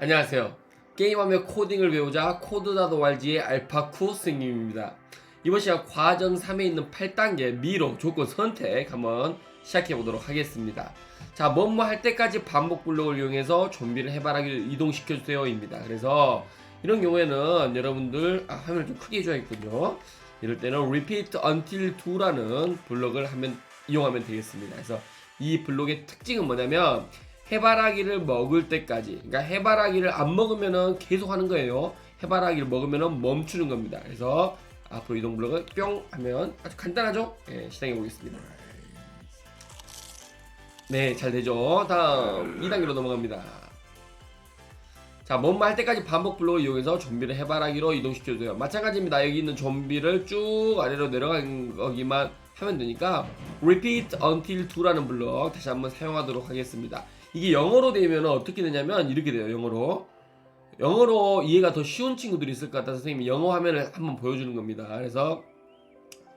안녕하세요. 게임하며 코딩을 배우자 코드다도알지의 알파쿠 스님입니다. 이번 시간 과정 3에 있는 8단계 미로 조건 선택 한번 시작해 보도록 하겠습니다. 자, 뭐뭐 할 때까지 반복 블록을 이용해서 좀비를 해바라기를 이동시켜 주세요입니다. 그래서 이런 경우에는 여러분들 아, 화면을 좀 크게 해줘야겠군요. 이럴 때는 repeat until 2라는 블록을 하면 이용하면 되겠습니다. 그래서 이 블록의 특징은 뭐냐면 해바라기를 먹을 때까지. 그러니까 해바라기를 안 먹으면은 계속 하는 거예요. 해바라기를 먹으면은 멈추는 겁니다. 그래서 앞으로 이동 블록을 뿅 하면 아주 간단하죠? 예, 실행해 보겠습니다. 네 잘 되죠? 다음 2단계로 넘어갑니다. 자뭔말 때까지 반복 블록을 이용해서 좀비를 해바라기로 이동시켜주세요. 마찬가지입니다. 여기 있는 좀비를 쭉 아래로 내려간 거기만 하면 되니까 repeat until 2라는 블록 다시 한번 사용하도록 하겠습니다 이게 영어로 되면 어떻게 되냐면 이렇게 돼요 영어로. 영어로 이해가 더 쉬운 친구들이 있을 것 같아서 선생님이 영어 화면을 한번 보여주는 겁니다. 그래서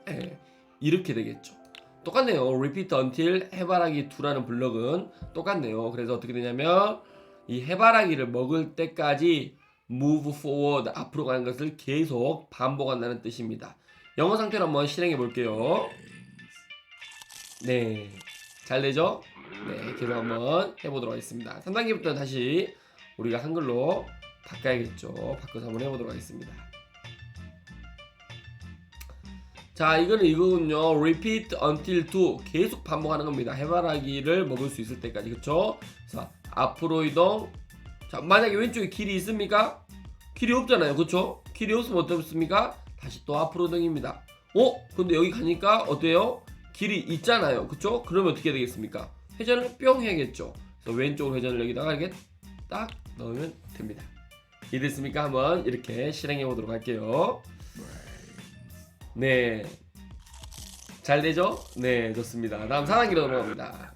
예, 이렇게 되겠죠. 똑같네요. repeat until 해바라기 2라는 블럭은 똑같네요. 그래서 어떻게 되냐면 이 해바라기를 먹을 때까지 move forward 앞으로 가는 것을 계속 반복한다는 뜻입니다. 영어 상태로 한번 실행해 볼게요. 네 잘 되죠? 네, 계속 한번 해보도록 하겠습니다. 3단계부터 다시 우리가 한글로 바꿔야겠죠. 바꿔서 한번 해보도록 하겠습니다. 자, 이거는 이거군요. repeat until to 계속 반복하는 겁니다. 해바라기를 먹을 수 있을 때까지, 그쵸? 자, 앞으로 이동. 자, 만약에 왼쪽에 길이 있습니까? 길이 없잖아요, 그쵸? 길이 없으면 어떻습니까? 다시 또 앞으로 이동입니다. 어? 근데 여기 가니까 어때요? 길이 있잖아요, 그쵸? 그러면 어떻게 되겠습니까? 회전을 뿅 해야겠죠. 그래서 왼쪽으로 회전을 여기다가 이렇게 딱 넣으면 됩니다. 이해됐습니까? 한번 이렇게 실행해 보도록 할게요. 네. 잘 되죠? 네, 좋습니다. 다음 4단계로 넘어갑니다.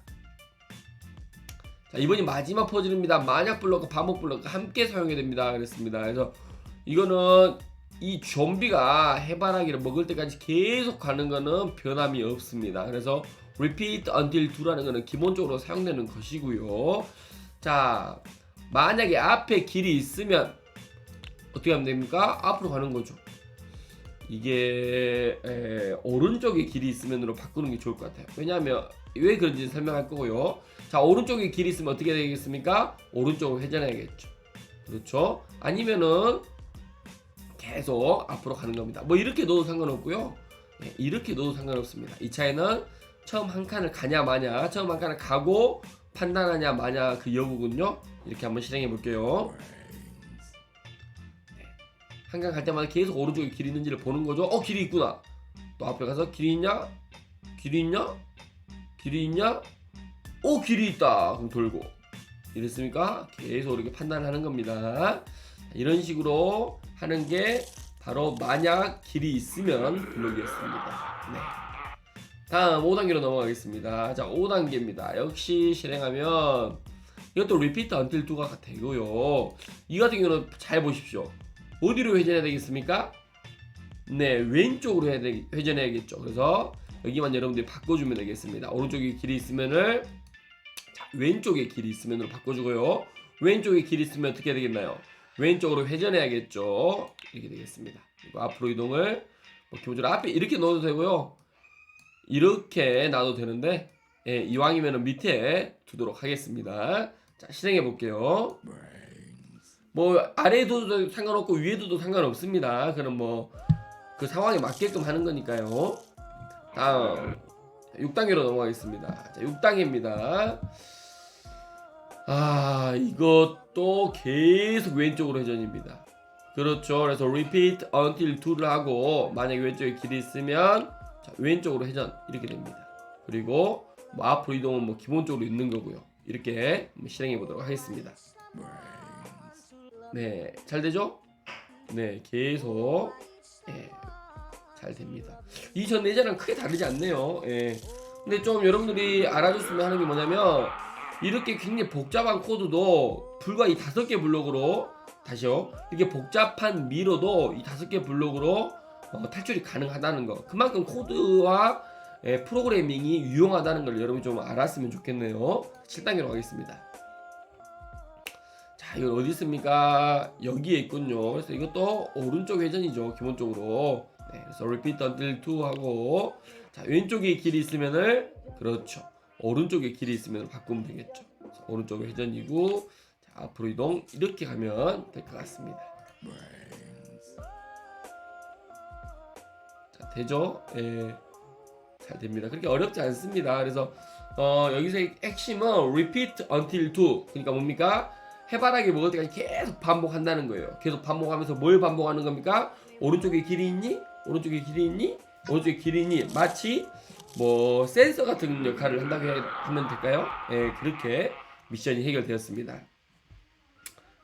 자, 이번이 마지막 퍼즐입니다. 만약 블록과 반복 블록 함께 사용해야 됩니다. 그랬습니다. 그래서 이거는 이 좀비가 해바라기를 먹을 때까지 계속 가는 거는 변함이 없습니다. 그래서 repeat until 2라는 거는 기본적으로 사용되는 것이고요. 자, 만약에 앞에 길이 있으면 어떻게 하면 됩니까? 앞으로 가는 거죠. 이게 에, 오른쪽에 길이 있으면으로 바꾸는 게 좋을 것 같아요. 왜냐하면 왜 그런지 설명할 거고요. 자, 오른쪽에 길이 있으면 어떻게 되겠습니까? 오른쪽으로 회전해야겠죠. 그렇죠? 아니면은 계속 앞으로 가는 겁니다. 뭐 이렇게 넣어도 상관없고요. 예, 이렇게 넣어도 상관없습니다. 이 차이는 처음 한 칸을 가냐 마냐, 처음 한 칸을 가고 판단하냐 마냐 그 여부군요. 이렇게 한번 실행해 볼게요. 한칸갈 때마다 계속 오른쪽에 길이 있는지를 보는 거죠. 어 길이 있구나. 또 앞에 가서 길이 있냐? 길이 있냐? 길이 있냐? 오 길이 있다. 그럼 돌고 이랬습니까? 계속 이렇게 판단하는 겁니다. 이런 식으로 하는 게 바로 만약 길이 있으면 블록이었습니다. 네. 다음 5단계로 넘어가겠습니다. 자, 5단계입니다. 역시 실행하면 이것도 repeat until 2가 되고요. 이 같은 경우는 잘 보십시오. 어디로 회전해야 되겠습니까? 네, 왼쪽으로 해야 되, 회전해야겠죠. 그래서 여기만 여러분들이 바꿔주면 되겠습니다. 오른쪽에 길이 있으면은 자, 왼쪽에 길이 있으면으로 바꿔주고요. 왼쪽에 길이 있으면 어떻게 되겠나요? 왼쪽으로 회전해야겠죠. 이렇게 되겠습니다. 그리고 앞으로 이동을 뭐 기본적으로 앞에 이렇게 넣어도 되고요. 이렇게 놔도 되는데 예, 이왕이면 밑에 두도록 하겠습니다. 자 실행해 볼게요. 뭐 아래에도 상관없고 위에도 상관없습니다. 그럼 뭐 그 상황에 맞게끔 하는 거니까요. 다음 6단계로 넘어가겠습니다. 자 6단계입니다. 아 이것도 계속 왼쪽으로 회전입니다. 그렇죠. 그래서 repeat until 2를 하고 만약에 왼쪽에 길이 있으면 자, 왼쪽으로 회전 이렇게 됩니다. 그리고 뭐 앞으로 이동은 뭐 기본적으로 있는 거고요. 이렇게 실행해 보도록 하겠습니다. 네, 잘 되죠? 네, 계속 예, 잘 됩니다. 이전 예전랑 크게 다르지 않네요. 예. 근데 좀 여러분들이 알아줬으면 하는 게 뭐냐면 이렇게 굉장히 복잡한 코드도 불과 이 다섯 개 블록으로 다시요. 이렇게 복잡한 미로도 이 다섯 개 블록으로 어, 탈출이 가능하다는 거. 그만큼 코드와 예, 프로그래밍이 유용하다는 걸 여러분이 좀 알았으면 좋겠네요. 7단계로 가겠습니다. 자, 자, 이건 어디 있습니까? 여기에 있군요. 그래서 이것도 오른쪽 회전이죠. 기본적으로. 네, 그래서 repeat until 2 하고 자, 왼쪽에 길이 있으면은 그렇죠. 오른쪽에 길이 있으면 바꾸면 되겠죠. 오른쪽 회전이고 자, 앞으로 이동 이렇게 가면 될 것 같습니다. 되죠? 예. 잘 됩니다. 그렇게 어렵지 않습니다. 그래서 어, 여기서의 핵심은 repeat until do. 그러니까 뭡니까? 해바라기 먹을 때까지 계속 반복한다는 거예요. 계속 반복하면서 뭘 반복하는 겁니까? 오른쪽에 길이 있니? 오른쪽에 길이 있니? 오른쪽에 길이 있니? 마치 뭐 센서 같은 역할을 한다고 해- 하면 될까요? 예, 그렇게 미션이 해결되었습니다.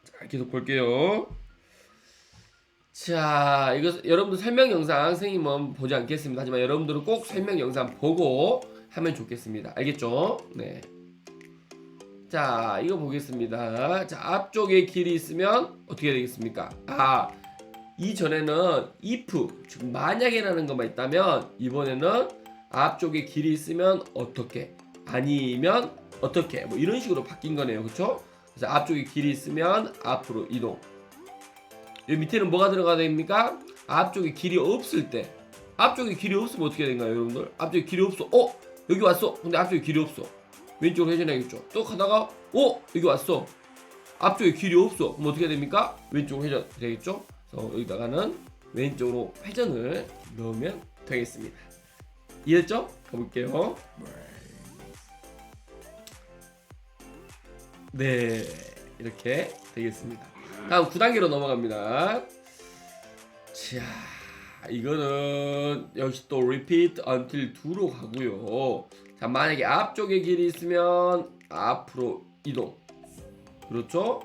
자, 계속 볼게요. 자, 이거 여러분들 설명 영상 선생님은 보지 않겠습니다. 하지만 여러분들은 꼭 설명 영상 보고 하면 좋겠습니다. 알겠죠? 네. 자, 이거 보겠습니다. 자, 앞쪽에 길이 있으면 어떻게 되겠습니까? 아, 이전에는 if, 즉 만약에라는 것만 있다면 이번에는 앞쪽에 길이 있으면 어떻게? 아니면 어떻게? 뭐 이런 식으로 바뀐 거네요. 그렇죠? 그래서 앞쪽에 길이 있으면 앞으로 이동. 여기 밑에는 뭐가 들어가야 됩니까? 앞쪽에 길이 없을 때 앞쪽에 길이 없으면 어떻게 된가요 여러분들? 앞쪽에 길이 없어 어? 여기 왔어 근데 앞쪽에 길이 없어 왼쪽으로 회전해야겠죠 또 가다가 어? 여기 왔어 앞쪽에 길이 없어 그럼 어떻게 됩니까? 왼쪽으로 회전 되겠죠? 그래서 여기다가는 왼쪽으로 회전을 넣으면 되겠습니다 이해했죠? 가볼게요 네 이렇게 되겠습니다 다음 9단계로 넘어갑니다. 자, 이거는 역시 또 repeat until 2로 가고요. 자, 만약에 앞쪽에 길이 있으면 앞으로 이동. 그렇죠?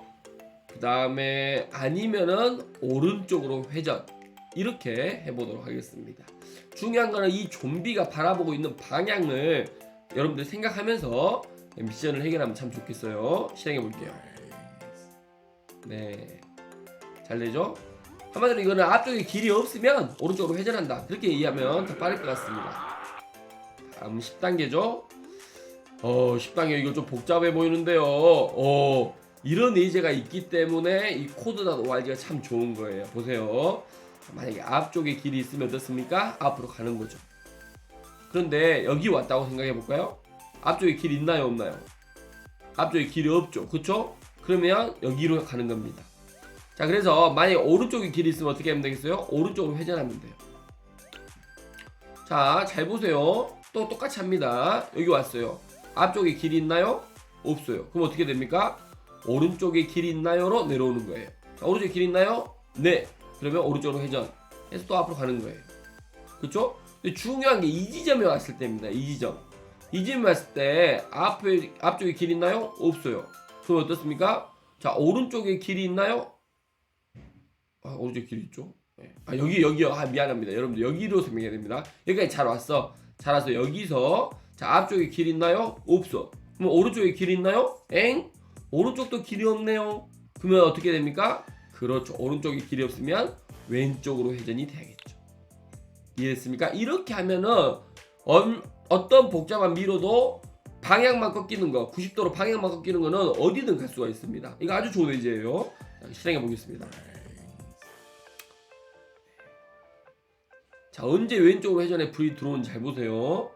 그 다음에 아니면은 오른쪽으로 회전. 이렇게 해보도록 하겠습니다. 중요한 거는 이 좀비가 바라보고 있는 방향을 여러분들 생각하면서 미션을 해결하면 참 좋겠어요. 실행해 볼게요. 네. 잘 되죠? 한마디로 이거는 앞쪽에 길이 없으면 오른쪽으로 회전한다. 그렇게 이해하면 더 빠를 것 같습니다. 다음 10단계죠? 어, 10단계 이거 좀 복잡해 보이는데요. 어, 이런 예제가 있기 때문에 이 코드다 ORG가 참 좋은 거예요. 보세요. 만약에 앞쪽에 길이 있으면 어떻습니까? 앞으로 가는 거죠. 그런데 여기 왔다고 생각해 볼까요? 앞쪽에 길이 있나요, 없나요? 앞쪽에 길이 없죠. 그쵸? 그러면 여기로 가는 겁니다. 자, 그래서 만약에 오른쪽에 길이 있으면 어떻게 하면 되겠어요? 오른쪽으로 회전하면 돼요. 자, 잘 보세요. 또 똑같이 합니다. 여기 왔어요. 앞쪽에 길이 있나요? 없어요. 그럼 어떻게 됩니까? 오른쪽에 길이 있나요?로 내려오는 거예요. 자, 오른쪽에 길이 있나요? 네. 그러면 오른쪽으로 회전. 해서 또 앞으로 가는 거예요. 그렇죠? 근데 중요한 게 이 지점에 왔을 때입니다. 이 지점. 이 지점에 왔을 때 앞에 앞쪽에 길이 있나요? 없어요. 그럼 어떻습니까? 자 오른쪽에 길이 있나요? 아 오른쪽에 길이 있죠. 네. 아 여기 여기요. 아 미안합니다. 여러분들 여기로 설명해야 됩니다. 여기까지 잘 왔어. 잘 와서 여기서 자 앞쪽에 길 있나요? 없어. 그럼 오른쪽에 길 있나요? 엥? 오른쪽도 길이 없네요. 그러면 어떻게 됩니까? 그렇죠. 오른쪽에 길이 없으면 왼쪽으로 회전이 돼야겠죠. 이해됐습니까? 이렇게 하면은 엄- 어떤 복잡한 미로도 방향만 꺾이는 거, 90도로 방향만 꺾이는 거는 어디든 갈 수가 있습니다. 이거 아주 좋은 의제예요. 자, 실행해 보겠습니다. 자, 언제 왼쪽으로 회전에 불이 들어오는지 잘 보세요.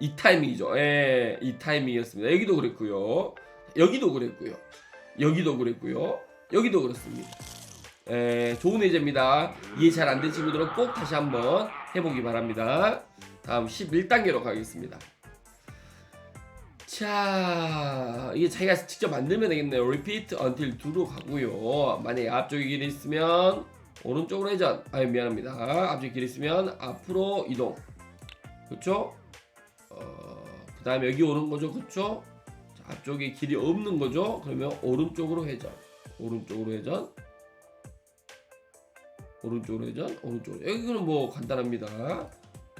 이 타이밍이죠. 예, 이 타이밍이었습니다. 여기도 그랬고요. 여기도 그랬고요. 여기도 그랬고요. 여기도 그렇습니다. 예, 좋은 예제입니다. 이해 잘 안 된 친구들은 꼭 다시 한번 해보기 바랍니다. 다음 11단계로 가겠습니다. 자, 이게 자기가 직접 만들면 되겠네요. Repeat until 2로 가고요. 만약에 앞쪽에 길이 있으면 오른쪽으로 회전. 아 미안합니다. 앞쪽에 길이 있으면 앞으로 이동. 그렇죠? 어, 그 다음에 여기 오는 거죠. 그렇죠? 자, 앞쪽에 길이 없는 거죠. 그러면 오른쪽으로 회전. 오른쪽으로 회전. 오른쪽으로 회전. 오른쪽으로. 여기는 뭐 간단합니다.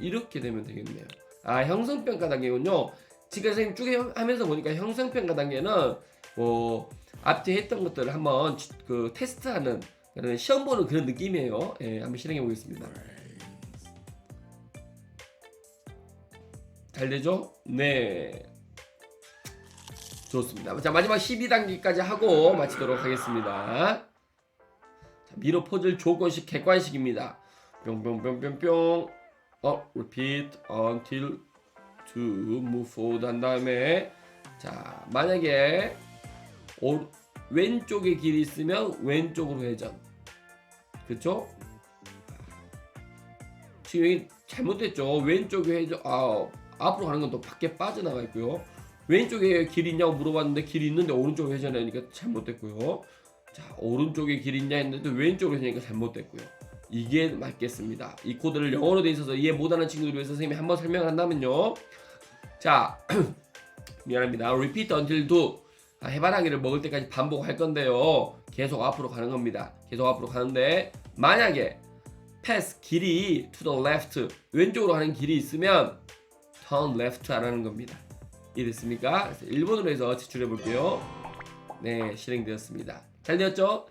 이렇게 되면 되겠네요. 아 형성평가 단계군요. 지금 선생님 쭉 해- 하면서 보니까 형성평가 단계는 뭐 앞뒤 했던 것들을 한번 지- 그 테스트하는 그런 시험 보는 그런 느낌이에요. 예, 한번 실행해 보겠습니다. 잘 되죠? 네. 좋습니다. 자 마지막 12단계까지 하고 마치도록 하겠습니다. 자, 미러 퍼즐 조건식 객관식입니다. 뿅뿅뿅뿅뿅. 어, repeat until to move forward 한 다음에 자 만약에 오, 왼쪽에 길이 있으면 왼쪽으로 회전. 그쵸? 지금 여기 잘못됐죠. 왼쪽에 회전. 아 앞으로 가는 건 또 밖에 빠져나가 있고요. 왼쪽에 길이 있냐고 물어봤는데 길이 있는데 오른쪽으로 회전하니까 잘못됐고요. 자 오른쪽에 길이 있냐 했는데 왼쪽으로 회전하니까 잘못됐고요. 이게 맞겠습니다. 이 코드를 영어로 돼 있어서 이해 못하는 친구들 위해서 선생님이 한번 설명을 한다면요. 자 미안합니다. repeat until do 아, 해바라기를 먹을 때까지 반복할 건데요. 계속 앞으로 가는 겁니다. 계속 앞으로 가는데 만약에 pass 길이 to the left 왼쪽으로 가는 길이 있으면 turn left 하라는 겁니다. 이해됐습니까? 일본어로 해서 제출해 볼게요. 네, 실행되었습니다. 잘 되었죠?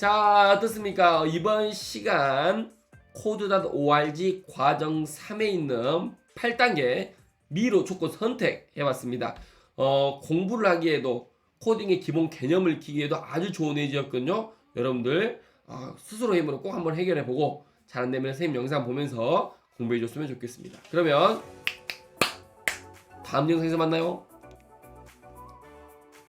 자, 어떻습니까? 이번 시간 코드.org 과정 3에 있는 8단계 미로 조건 선택 해봤습니다. 어, 공부를 하기에도 코딩의 기본 개념을 익히기에도 아주 좋은 예지였거든요. 여러분들 어, 스스로 힘으로 꼭 한번 해결해 보고 잘 안 되면 선생님 영상 보면서 공부해 줬으면 좋겠습니다. 그러면 다음 영상에서 만나요.